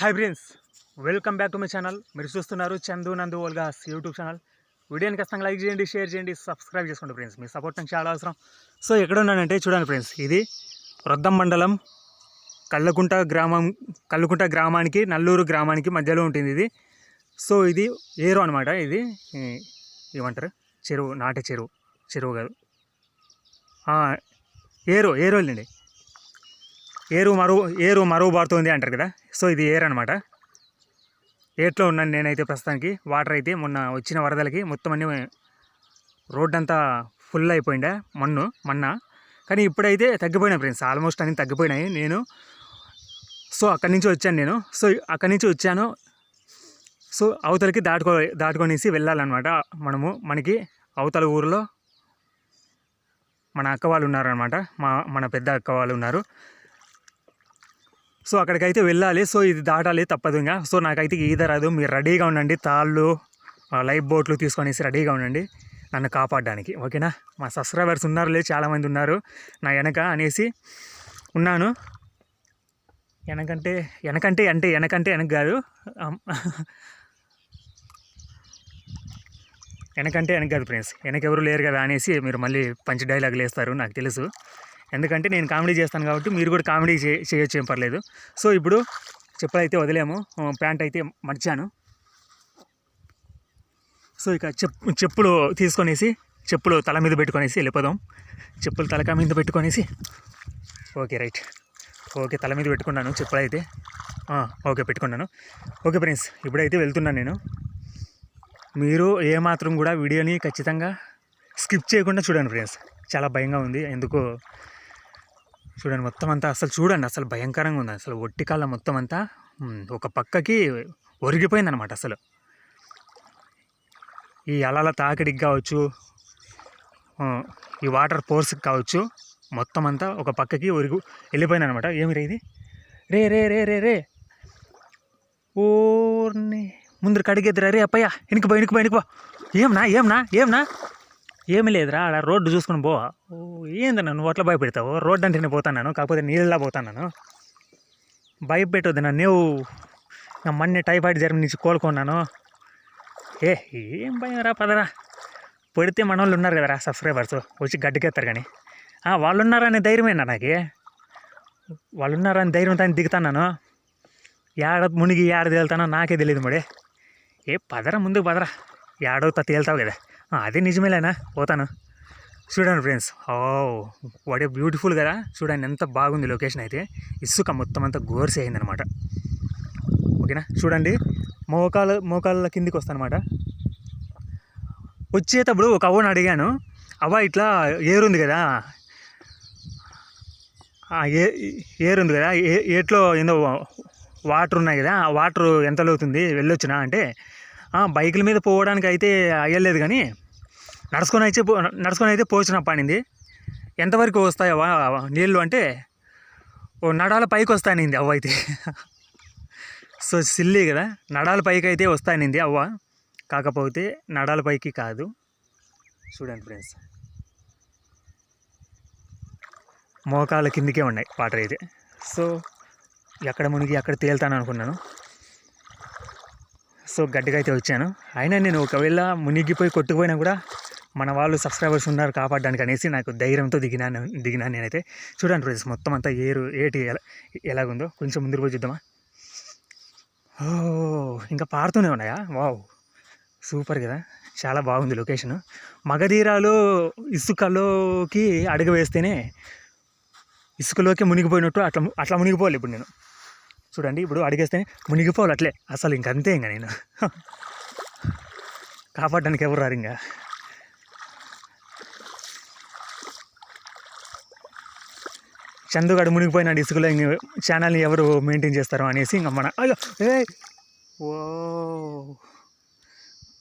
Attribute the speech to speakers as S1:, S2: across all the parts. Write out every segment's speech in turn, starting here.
S1: Hi friends welcome back to my channel. మీరు చూస్తున్నారు చందు నందు ఓల్గాస్ యూట్యూబ్ ఛానల్. వీడియోని ఖచ్చితంగా లైక్ చేయండి షేర్ చేయండి సబ్స్క్రైబ్ చేసుకోండి ఫ్రెండ్స్. మీ సపోర్ట్ నాకు చాలా అవసరం. సో ఎక్కడ ఉన్నానంటే చూడండి ఫ్రెండ్స్ ఇది రొద్దం మండలం కళ్ళకుంట గ్రామం కళ్ళకుంట గ్రామానికి నల్లూరు గ్రామానికి మధ్యలో ఉంటుంది ఇది. సో ఇది ఏరు అనమాట ఇది ఈ, ఏమంటారు? చెరువు నాటి చెరువు చెరువు కాదు. ఏరు ఏరు ఏరు మరువు ఏరు మరుగుబారుతుంది అంటారు కదా. సో ఇది ఏరు అనమాట ఏట్లో ఉన్నాను నేనైతే ప్రస్తుతానికి వాటర్ అయితే మొన్న వచ్చిన వరదలకి మొత్తం అన్ని రోడ్ అంతా ఫుల్ అయిపోయిండే మన్ను మన్న. కానీ ఇప్పుడైతే తగ్గిపోయినాయి ఫ్రెండ్స్ ఆల్మోస్ట్ అన్నీ తగ్గిపోయినాయి నేను. సో అక్కడి నుంచి వచ్చాను నేను. సో అక్కడి నుంచి వచ్చాను. సో అవతలకి దాటుకో దాటుకొనేసి వెళ్ళాలన్నమాట మనము మనకి అవతల ఊరిలో. మన అక్క వాళ్ళు ఉన్నారనమాట మా మన పెద్ద అక్క వాళ్ళు ఉన్నారు. సో అక్కడికైతే వెళ్ళాలి. సో ఇది దాటాలి తప్పదు ఇంకా సో నాకైతే ఈత రాదు. మీరు రెడీగా ఉండండి. తాళ్ళు ఆ, లైఫ్ బోట్లు తీసుకొనేసి రెడీగా ఉండండి. నన్ను కాపాడడానికి. ఓకేనా? మా సబ్స్క్రైబర్స్ ఉన్నారు లేదు చాలామంది ఉన్నారు. నా వెనక అనేసి ఉన్నాను. వెనకంటే వెనకంటే అంటే వెనకంటే వెనక కాదు. వెనకంటే వెనక కాదు ఫ్రెండ్స్. వెనక ఎవరు లేరు కదా అనేసి మీరు మళ్ళీ పంచి డైలాగులు వేస్తారు నాకు తెలుసు. ఎందుకంటే నేను కామెడీ చేస్తాను కాబట్టి మీరు కూడా కామెడీ చే చేయొచ్చు ఏం పర్లేదు. సో ఇప్పుడు చెప్పులు అయితే వదిలేము ప్యాంట్ అయితే మర్చాను సో ఇక చెప్పు చెప్పులు తీసుకొనేసి చెప్పులు తల మీద పెట్టుకొనేసి వెళ్ళిపోదాం. చెప్పులు తలక మీద పెట్టుకొనేసి. Okay right. ఓకే తల మీద పెట్టుకున్నాను చెప్పులు అయితే ఓకే పెట్టుకున్నాను. ఓకే ఫ్రెండ్స్ ఇప్పుడైతే వెళ్తున్నాను నేను. మీరు ఏమాత్రం కూడా వీడియోని ఖచ్చితంగా స్కిప్ చేయకుండా చూడండి ఫ్రెండ్స్. చాలా భయంగా ఉంది. ఎందుకో చూడండి మొత్తం అంతా అసలు చూడండి అసలు భయంకరంగా ఉంది. అసలు ఒట్టి కాళ్ళ మొత్తం అంతా ఒక పక్కకి ఒరిగిపోయింది అనమాట అసలు. ఈ అలల తాకిడికి కావచ్చు ఈ వాటర్ ఫోర్స్కి కావచ్చు మొత్తం అంతా ఒక పక్కకి ఒరిగి వెళ్ళిపోయింది అనమాట ఏమి రే ఇది? రే రే రే రే రే. ఓర్ని ముందరు కడిగెద్దురా రే అప్పయ్య వెనుకబో వెనుకబో వెనుకబో ఏమన్నా ఏమన్నా ఏమన్నా ఏమి లేదురా ఆడ రోడ్డు చూసుకుని పో. ఏందన్నా నువ్వు అట్లా భయపెడతావు? రోడ్డు అంటేనే పోతాను కాకపోతే నీళ్ళలా పోతాను భయపెట్టొద్దు నన్ను నువ్వు నా మొన్నే టైఫాయిడ్ జ్వరం నుంచి కోలుకున్నాను ఏ ఏం భయం రా పదరా. పడితే మన వాళ్ళు ఉన్నారు కదరా సబ్స్క్రైబర్స్ వచ్చి గడ్డికెత్తారు కానీ. వాళ్ళు ఉన్నారనే ధైర్యమేనా నాకు. వాళ్ళు ఉన్నారని ధైర్యంతో దిగుతాను ఏడ మునిగి ఏడ తేలుతానో నాకే తెలియదు మడే. ఏ పదరా ముందుకు పదరా. ఏడవుతా తేలుతావు కదా. అదే నిజమేలేనా పోతాను. చూడండి ఫ్రెండ్స్. ఓ వాడే బ్యూటిఫుల్ కదా. చూడండి ఎంత బాగుంది లొకేషన్ అయితే. ఇసుక మొత్తం అంతా గోర్స్ అయిందనమాట ఓకేనా? చూడండి. మోకాలు మోకాళ్ళ కిందికి వస్తానమాట వచ్చేటప్పుడు ఒక అవ్వని అడిగాను. అవ్వ ఇట్లా ఏరుంది కదా. ఏ ఏరుంది కదా. ఏ ఏట్లో ఏందో వాటర్ ఉన్నాయి కదా. ఆ వాటర్ ఎంత అవుతుంది వెళ్ళొచ్చునా? అంటే బైకుల మీద పోవడానికి అయితే అయ్యలేదు కానీ నడుచుకొని అయితే పో నడుచుకొని అయితే పోసిన పడింది ఎంతవరకు వస్తాయి నీళ్ళు అంటే ఓ నడాల పైకి వస్తానింది అవ్వ అయితే. సో సిల్లీ కదా నడాల పైకి అయితే వస్తానింది అవ్వ. కాకపోతే నడాల పైకి కాదు. చూడండి ఫ్రెండ్స్. మోకాల కిందికే ఉన్నాయి వాటర్ అయితే. సో ఎక్కడ మునిగి ఎక్కడ తేలుతాను అనుకున్నాను. సో గడ్డిగా అయితే వచ్చాను. అయినా నేను ఒకవేళ మునిగిపోయి కొట్టుకుపోయినా కూడా మన వాళ్ళు సబ్స్క్రైబర్స్ ఉన్నారు కాపాడడానికి అనేసి నాకు ధైర్యంతో దిగినాను దిగినాను నేనైతే. చూడండి రోజు మొత్తం అంతా ఏరు ఏటి ఎలా ఎలాగుందో. కొంచెం ముందుకు పోయి చూద్దామా? ఓ ఇంకా పారుతూనే ఉన్నాయా? వావ్ సూపర్ కదా. చాలా బాగుంది లొకేషన్. మగధీరాలు ఇసుకలోకి అడుగు వేస్తేనే ఇసుకలోకి మునిగిపోయినట్టు అట్లా అట్లా మునిగిపోవాలి ఇప్పుడు నేను. చూడండి ఇప్పుడు అడిగేస్తేనే మునిగిపోవాలి అట్లే. అసలు ఇంకంతే ఇంకా నేను. కాపాడడానికి ఎవరు రారు ఇంకా? చందుగాడు మునిగిపోయినాడు ఇసుకలో ఇంక ఛానల్ని ఎవరు మెయింటైన్ చేస్తారు అనేసి ఇంకా మన అయ్యో ఏ ఓ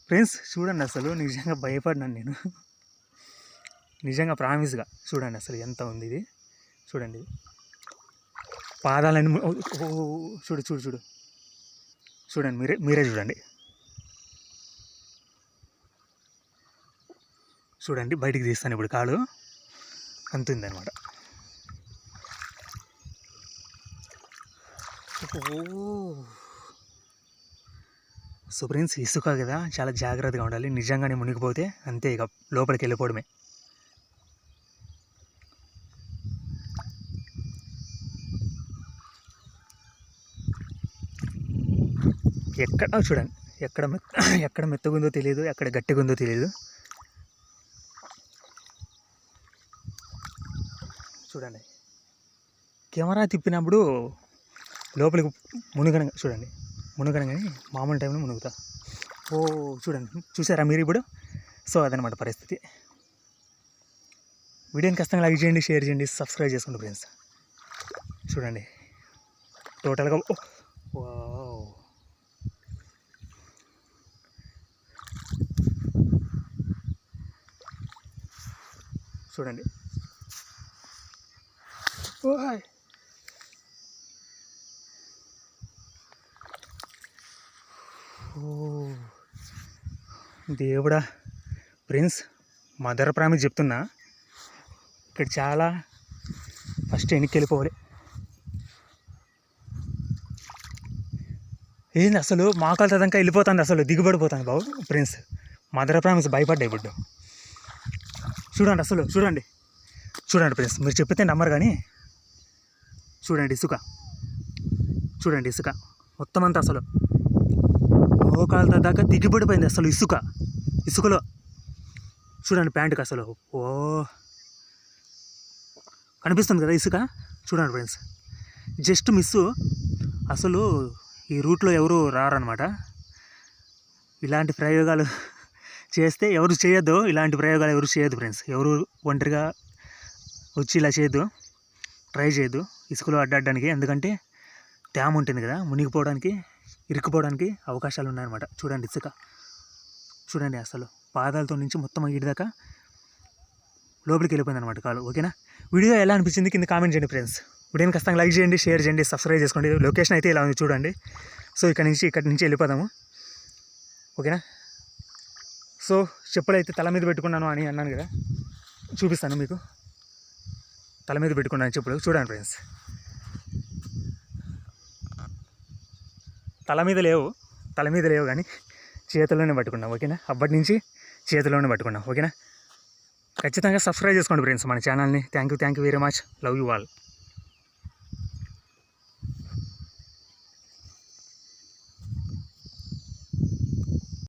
S1: ఫ్రెండ్స్ చూడండి అసలు నిజంగా భయపడినాను నేను. నిజంగా ప్రామిస్గా. చూడండి అసలు ఎంత ఉంది ఇది. చూడండి. పాదాలని ఓ చూడు చూడు చూడు. చూడండి మీరే మీరే చూడండి. చూడండి బయటికి తీస్తాను ఇప్పుడు కాలు. అంత ఉందన్నమాట ఓ సో ఫ్రెండ్స్ ఇసుక కదా చాలా జాగ్రత్తగా ఉండాలి. నిజంగానే మునిగిపోతే అంతే ఇక లోపలికి వెళ్ళిపోవడమే. ఎక్కడ చూడండి ఎక్కడ ఎక్కడ మెత్తగుందో తెలియదు ఎక్కడ గట్టిగా ఉందో తెలియదు చూడండి. కెమెరా తిప్పినప్పుడు లోపలికి మునుగన చూడండి. మునుగనగానే మామూలు టైంలో మునుగుతా. ఓ చూడండి. చూసారా మీరు ఇప్పుడు? సో అదనమాట పరిస్థితి. వీడియోని ఖచ్చితంగా లైక్ చేయండి షేర్ చేయండి సబ్స్క్రైబ్ చేసుకోండి ఫ్రెండ్స్. చూడండి. టోటల్గా ఓ చూడండి. ఓ హాయ్. దేవుడా ప్రిన్స్ మదర్ ప్రామిస్ చెప్తున్నా. ఇక్కడ చాలా ఫస్ట్ వెనక్కి వెళ్ళిపోవాలి ఏంది అసలు? మాకాల తదంకా వెళ్ళిపోతుంది అసలు దిగుబడిపోతుంది బాబు ప్రిన్స్. మదర్ ప్రామిస్ భయపడ్డా ఇప్పుడు? చూడండి అసలు చూడండి. చూడండి ప్రిన్స్ మీరు చెప్పితే నమ్మరు కానీ. చూడండి ఇసుక. చూడండి ఇసుక. మొత్తం అంతా అసలు. మోకాళ్ళ దాకా దిగిపడిపోయింది అసలు ఇసుక. ఇసుకలో చూడండి ప్యాంటుకి అసలు. ఓ. కనిపిస్తుంది కదా ఇసుక? చూడండి ఫ్రెండ్స్. జస్ట్ మిస్ అసలు ఈ రూట్లో ఎవరు రారనమాట ఇలాంటి ప్రయోగాలు చేస్తే ఎవరు చేయొద్దు. ఇలాంటి ప్రయోగాలు ఎవరు చేయొద్దు ఫ్రెండ్స్. ఎవరు ఒంటరిగా వచ్చి ఇలా చేయొద్దు. ట్రై చేయొద్దు. ఇసుకలో అడ్డాడడానికి. ఎందుకంటే డ్యామ్ ఉంటుంది కదా. మునిగిపోవడానికి ఇరుక్కుపోవడానికి అవకాశాలు ఉన్నాయన్నమాట చూడండి ఇసుక. చూడండి అసలు. పాదాలతో నుంచి మొత్తం ఇటు దాకా లోపలికి వెళ్ళిపోయింది అనమాట కాలు. ఓకేనా? వీడియో ఎలా అనిపించింది కింద కామెంట్ చేయండి ఫ్రెండ్స్. వీడియోని ఖచ్చితంగా లైక్ చేయండి షేర్ చేయండి సబ్స్క్రైబ్ చేసుకోండి. లొకేషన్ అయితే ఇలా ఉంది చూడండి. సో ఇక్కడ నుంచి ఇక్కడ నుంచి వెళ్ళిపోదాము. ఓకేనా? సో చెప్పులైతే తల మీద పెట్టుకున్నాను అని అన్నాను కదా. చూపిస్తాను మీకు. తల మీద పెట్టుకున్నాను చెప్పులు. చూడండి ఫ్రెండ్స్. తల మీద లేవు తల మీద లేవు కానీ చేతిలోనే పట్టుకున్నాం ఓకేనా? అప్పటి నుంచి చేతిలోనే పట్టుకున్నాం ఓకేనా? ఖచ్చితంగా సబ్స్క్రైబ్ చేసుకోండి ఫ్రెండ్స్ మన ఛానల్ని thank you thank you very much love you all